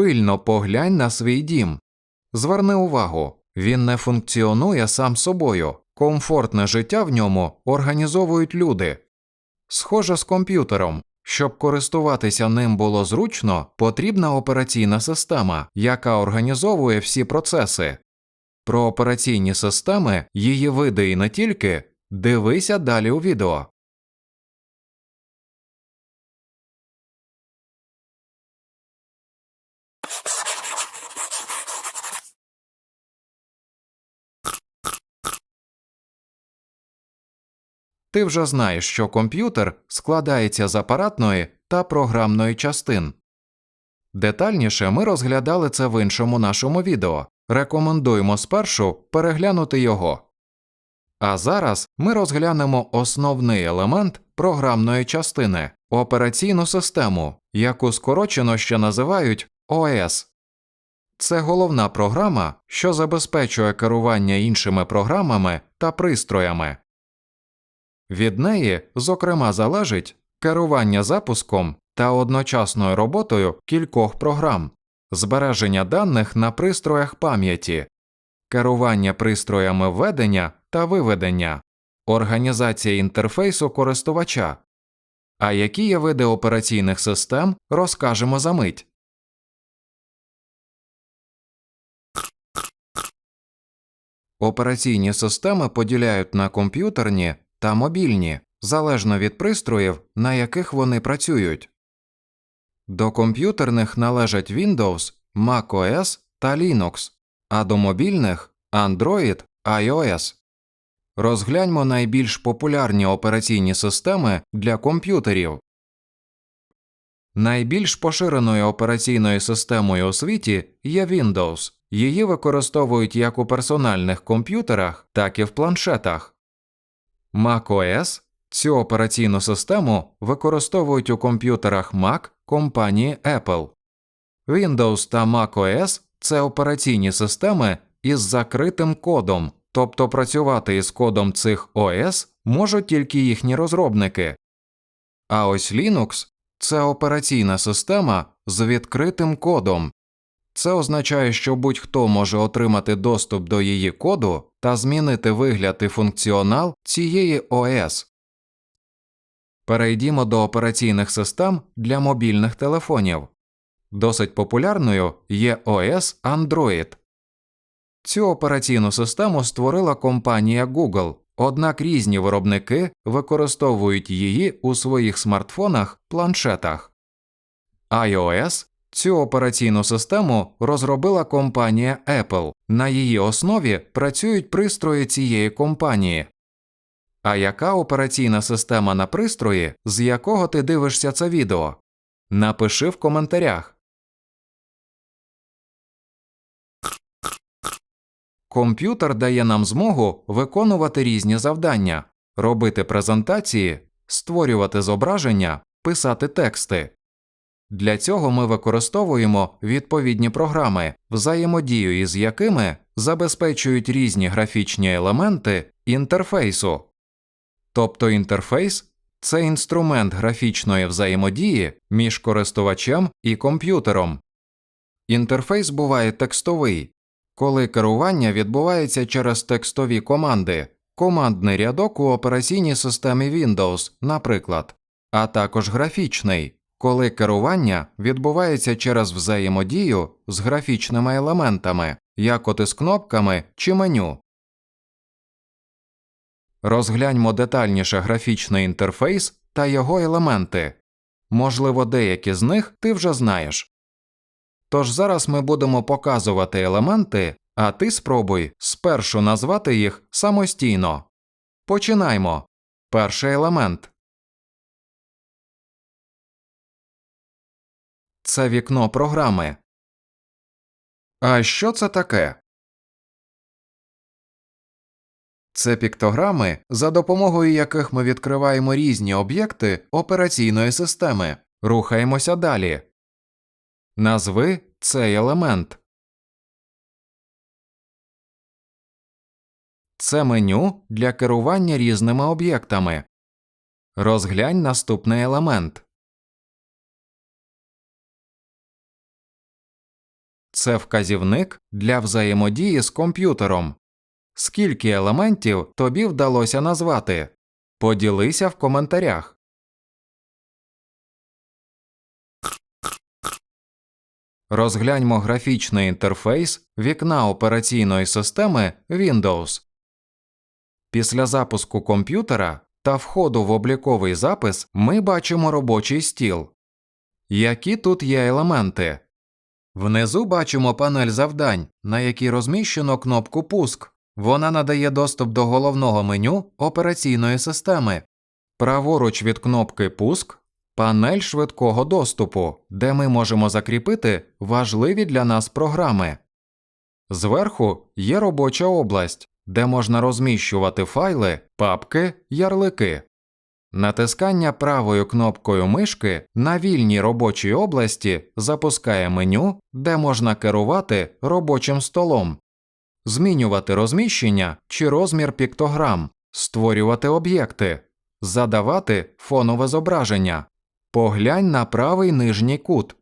Пильно поглянь на свій дім. Зверни увагу, він не функціонує сам собою, комфортне життя в ньому організовують люди. Схоже з комп'ютером. Щоб користуватися ним було зручно, потрібна операційна система, яка організовує всі процеси. Про операційні системи, її види і не тільки, дивися далі у відео. Ти вже знаєш, що комп'ютер складається з апаратної та програмної частин. Детальніше ми розглядали це в іншому нашому відео. Рекомендуємо спершу переглянути його. А зараз ми розглянемо основний елемент програмної частини операційну систему, яку скорочено ще називають ОС. Це головна програма, що забезпечує керування іншими програмами та пристроями. Від неї, зокрема, залежить керування запуском та одночасною роботою кількох програм, збереження даних на пристроях пам'яті, керування пристроями введення та виведення, організація інтерфейсу користувача. А які є види операційних систем, розкажемо за мить. Операційні системи поділяють на комп'ютерні та мобільні, залежно від пристроїв, на яких вони працюють. До комп'ютерних належать Windows, macOS та Linux, а до мобільних Android, iOS. Розгляньмо найбільш популярні операційні системи для комп'ютерів. Найбільш поширеною операційною системою у світі є Windows. Її використовують як у персональних комп'ютерах, так і в планшетах. macOS цю операційну систему використовують у комп'ютерах Mac компанії Apple. Windows та macOS – це операційні системи із закритим кодом, тобто працювати із кодом цих ОС можуть тільки їхні розробники. А ось Linux це операційна система з відкритим кодом. Це означає, що будь-хто може отримати доступ до її коду та змінити вигляд і функціонал цієї ОС. Перейдімо до операційних систем для мобільних телефонів. Досить популярною є ОС Android. Цю операційну систему створила компанія Google, однак різні виробники використовують її у своїх смартфонах планшетах. iOS цю операційну систему розробила компанія Apple. На її основі працюють пристрої цієї компанії. А яка операційна система на пристрої, з якого ти дивишся це відео? Напиши в коментарях. Комп'ютер дає нам змогу виконувати різні завдання, робити презентації, створювати зображення, писати тексти. Для цього ми використовуємо відповідні програми, взаємодію із якими забезпечують різні графічні елементи інтерфейсу. Тобто інтерфейс це інструмент графічної взаємодії між користувачем і комп'ютером. Інтерфейс буває текстовий, коли керування відбувається через текстові команди, командний рядок у операційній системі Windows, наприклад, а також графічний, коли керування відбувається через взаємодію з графічними елементами, як от із кнопками чи меню. Розгляньмо детальніше графічний інтерфейс та його елементи. Можливо, деякі з них ти вже знаєш. Тож зараз ми будемо показувати елементи, а ти спробуй спершу назвати їх самостійно. Починаймо. Перший елемент це вікно програми. А що це таке? Це піктограми, за допомогою яких ми відкриваємо різні об'єкти операційної системи. Рухаємося далі. Назви цей елемент. Це меню для керування різними об'єктами. Розглянь наступний елемент. Це вказівник для взаємодії з комп'ютером. Скільки елементів тобі вдалося назвати? Поділися в коментарях. Розгляньмо графічний інтерфейс вікна операційної системи Windows. Після запуску комп'ютера та входу в обліковий запис ми бачимо робочий стіл. Які тут є елементи? Внизу бачимо панель завдань, на якій розміщено кнопку Пуск. Вона надає доступ до головного меню операційної системи. Праворуч від кнопки Пуск панель швидкого доступу, де ми можемо закріпити важливі для нас програми. Зверху є робоча область, де можна розміщувати файли, папки, ярлики. Натискання правою кнопкою мишки на вільній робочій області запускає меню, де можна керувати робочим столом, змінювати розміщення чи розмір піктограм, створювати об'єкти, задавати фонове зображення. Поглянь на правий нижній кут.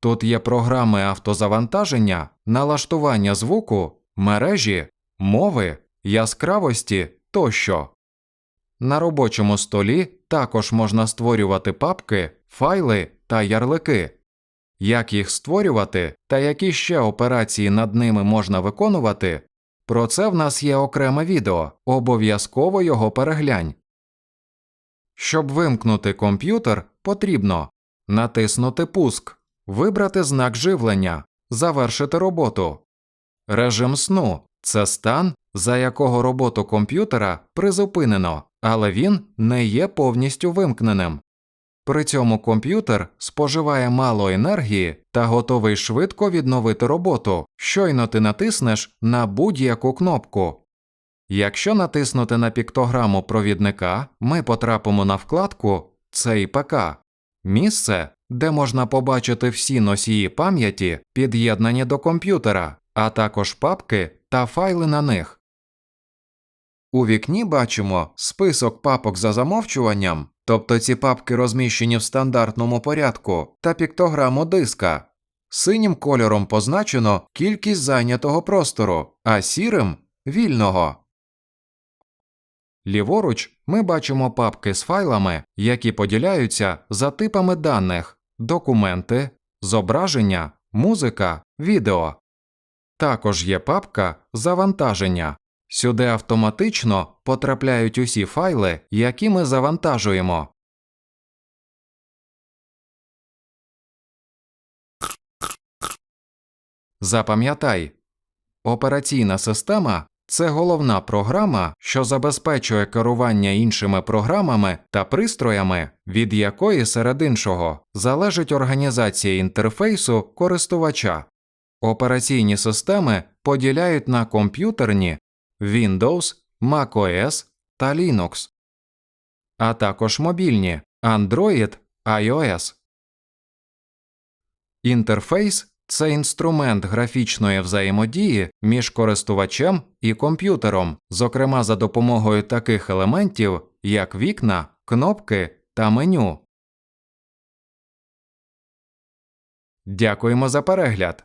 Тут є програми автозавантаження, налаштування звуку, мережі, мови, яскравості тощо. На робочому столі також можна створювати папки, файли та ярлики. Як їх створювати та які ще операції над ними можна виконувати, про це в нас є окреме відео, обов'язково його переглянь. Щоб вимкнути комп'ютер, потрібно натиснути Пуск, вибрати знак живлення, завершити роботу. Режим сну це стан, за якого роботу комп'ютера призупинено, але він не є повністю вимкненим. При цьому комп'ютер споживає мало енергії та готовий швидко відновити роботу, щойно ти натиснеш на будь-яку кнопку. Якщо натиснути на піктограму провідника, ми потрапимо на вкладку «Цей ПК» – місце, де можна побачити всі носії пам'яті, під'єднані до комп'ютера, а також папки та файли на них. У вікні бачимо список папок за замовчуванням, тобто ці папки розміщені в стандартному порядку, та піктограму диска. Синім кольором позначено кількість зайнятого простору, а сірим вільного. Ліворуч ми бачимо папки з файлами, які поділяються за типами даних документи, зображення, музика, відео. Також є папка Завантаження. Сюди автоматично потрапляють усі файли, які ми завантажуємо. Запам'ятай, операційна система це головна програма, що забезпечує керування іншими програмами та пристроями, від якої серед іншого залежить організація інтерфейсу користувача. Операційні системи поділяють на комп'ютерні Windows, macOS та Linux, а також мобільні Android, iOS. Інтерфейс це інструмент графічної взаємодії між користувачем і комп'ютером, зокрема за допомогою таких елементів, як вікна, кнопки та меню. Дякуємо за перегляд.